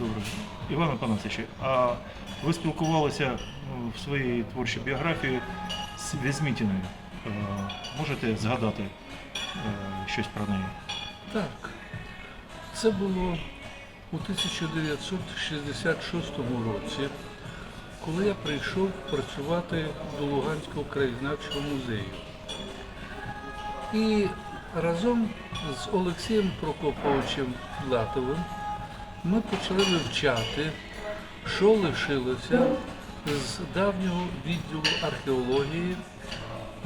Добре. Іван Панасович, а ви спілкувалися ну, в своїй творчій біографії з Візмітіною. Е, Можете згадати е, щось про неї? Так. Це було у 1966 році, коли я прийшов працювати до Луганського краєзнавчого музею. І разом з Олексієм Прокоповичем Філатовим ми почали вивчати, що лишилося з давнього відділу археології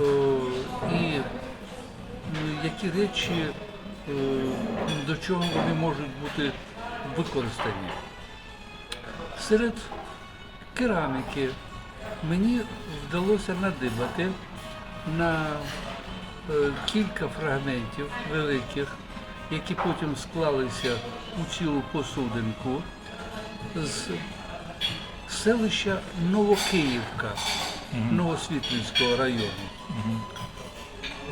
е, і які речі, е, до чого вони можуть бути використані. Серед кераміки мені вдалося надибати на е, кілька фрагментів великих, які потім склалися у цілу посудинку з селища Новокиївка Новосвітлівського району.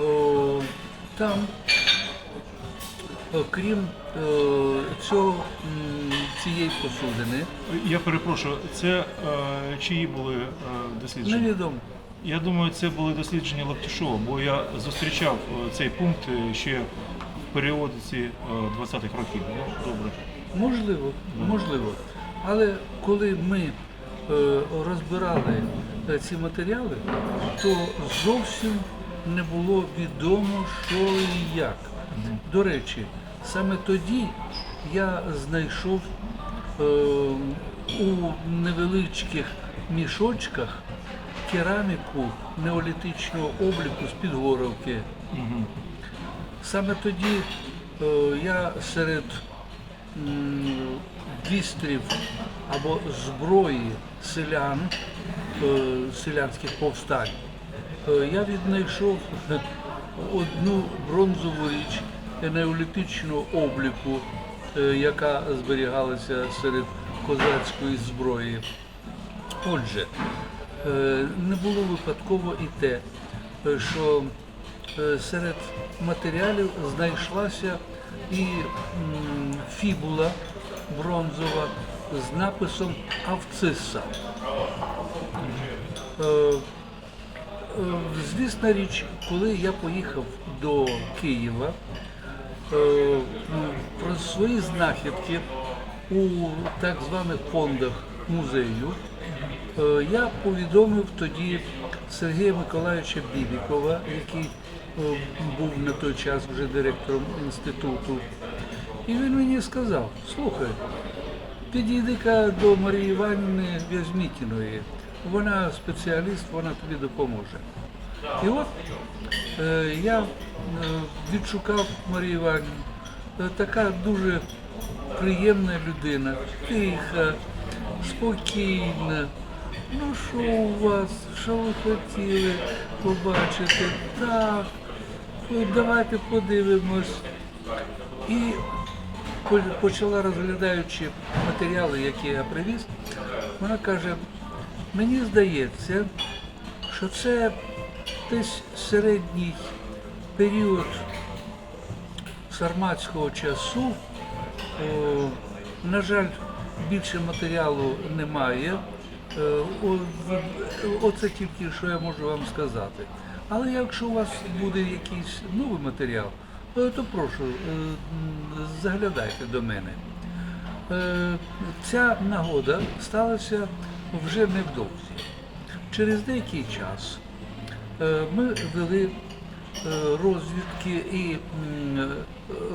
О, там, окрім е, цього, цієї посудини, Я перепрошую, це е, чиї були е, дослідження? невідомо. Я думаю, це були дослідження Лаптішова, бо я зустрічав е, цей пункт е, ще періодиці е, 20-х років. Ну, добре. Можливо, можливо. Але коли ми е, розбирали е, ці матеріали, то зовсім не було відомо, що і як. До речі, саме тоді я знайшов е, у невеличких мішочках кераміку неолітичного обліку з Підгоровки. Саме тоді е, я серед м, вістрів або зброї селян, е, селянських повстань, е, я віднайшов одну бронзову річ неолітичного обліку, яка зберігалася серед козацької зброї. Отже, не було випадково і те, що серед матеріалів знайшлася і фібула бронзова з написом Авциса. Е, е, Звісна річ, коли я поїхав до Києва, е, про свої знахідки у так званих фондах музею е, я повідомив тоді Сергія Миколаївича Бібікова, який е, був на той час вже директором інституту. І він мені сказав, слухай, підійди-ка до Марії Іванівни В'язмітіної. Вона спеціаліст, вона тобі допоможе. І от е, я е, відшукав Марію Іванівну. Е, така дуже приємна людина, тиха, спокійна. Ну що у вас? Що ви хотіли побачити? Так, ну, давайте подивимось. І почала розглядаючи матеріали, які я привіз, вона каже, мені здається, що це десь середній період сарматського часу. О, на жаль, більше матеріалу немає. Е, о- Оце тільки що я можу вам сказати. Але якщо у вас буде якийсь новий матеріал, е, то прошу, е, заглядайте до мене. Е, Ця нагода сталася вже невдовзі. Через деякий час ми вели розвідки і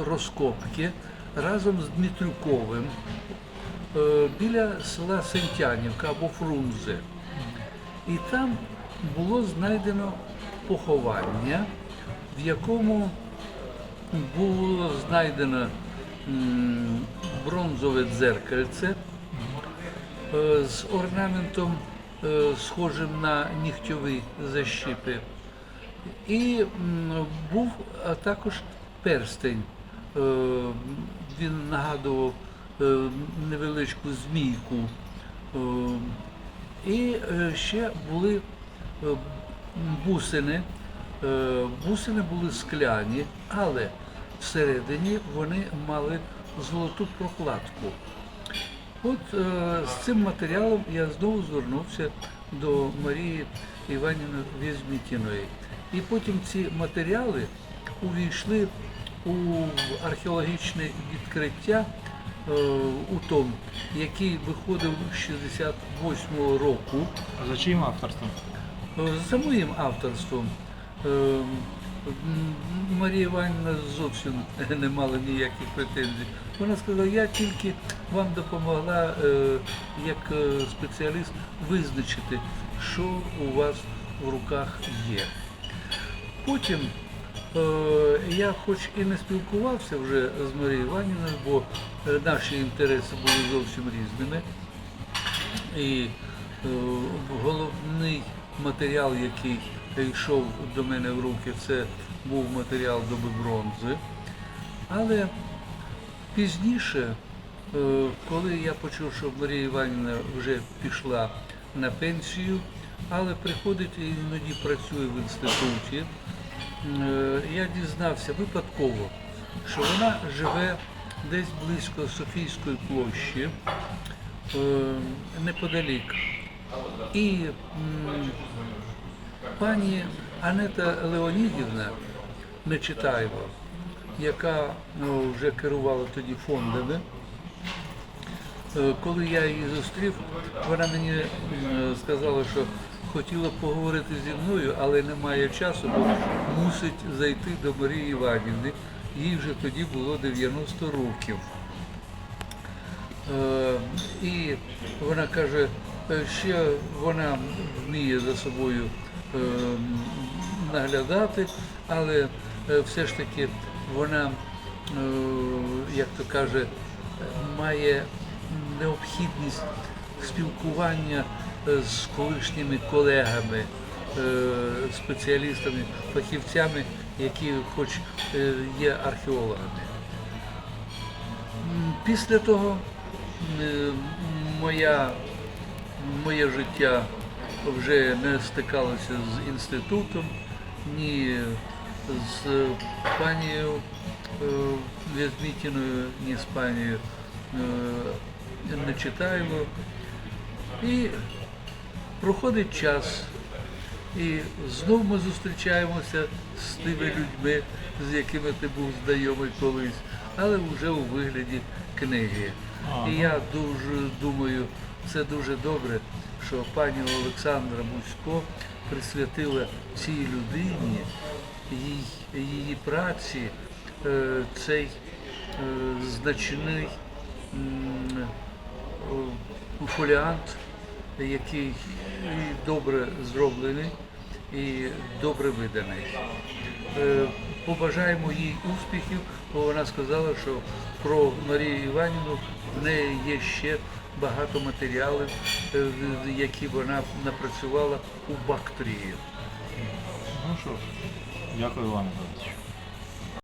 розкопки разом з Дмитрюковим біля села Сентянівка або Фрунзе. І там було знайдено поховання, в якому було знайдено бронзове дзеркальце е, з орнаментом, е, схожим на нігтьові защіпи. І був також перстень. Е, Він нагадував невеличку змійку. І ще були бусини. Е, Бусини були скляні, але всередині вони мали золоту прокладку. От е, з цим матеріалом я знову звернувся до Марії Іванівни Візмітіної. І потім ці матеріали увійшли у археологічне відкриття е, у том, який виходив 68-го року. А за чиїм авторством? Е, За моїм авторством е, Марія Іванівна зовсім не мала ніяких претензій. Вона сказала, я тільки вам допомогла е, як спеціаліст визначити, що у вас в руках є. Потім я хоч і не спілкувався вже з Марією Іванівною, бо наші інтереси були зовсім різними. І головний матеріал, який йшов до мене в руки, це був матеріал доби бронзи. Але пізніше, е, коли я почув, що Марія Іванівна вже пішла на пенсію, але приходить і іноді працює в інституті, е, я дізнався випадково, що вона живе десь близько Софійської площі, е, неподалік. І пані Анета Леонідівна Нечитаєва, яка ну, вже керувала тоді фондами, е, коли я її зустрів, вона мені е, сказала, що хотіла поговорити зі мною, але немає часу, бо мусить зайти до Марії Іванівни. Їй вже тоді було 90 років. Е, І вона каже, ще вона вміє за собою е, наглядати, але е, все ж таки вона, е, як то каже, має необхідність спілкування е, з колишніми колегами, е, спеціалістами, фахівцями, які хоч е, є археологами. Після того е, моя, моє життя вже не стикалося з інститутом, ні з панією е, Вязмітіною, ні з панією е, Нечитаєвою. І проходить час, і знов ми зустрічаємося з тими людьми, з якими ти був знайомий колись, але вже у вигляді книги. І я дуже думаю, це дуже добре, що пані Олександра Бузько присвятила цій людині, їй, її праці, е, цей е, значний фоліант, який добре зроблений і добре виданий. Е, Побажаємо їй успіхів, бо вона сказала, що про Марію Іванівну в неї є ще багато матеріалів, е, які вона напрацювала у Бактрії. Ну що ж, дякую, вам.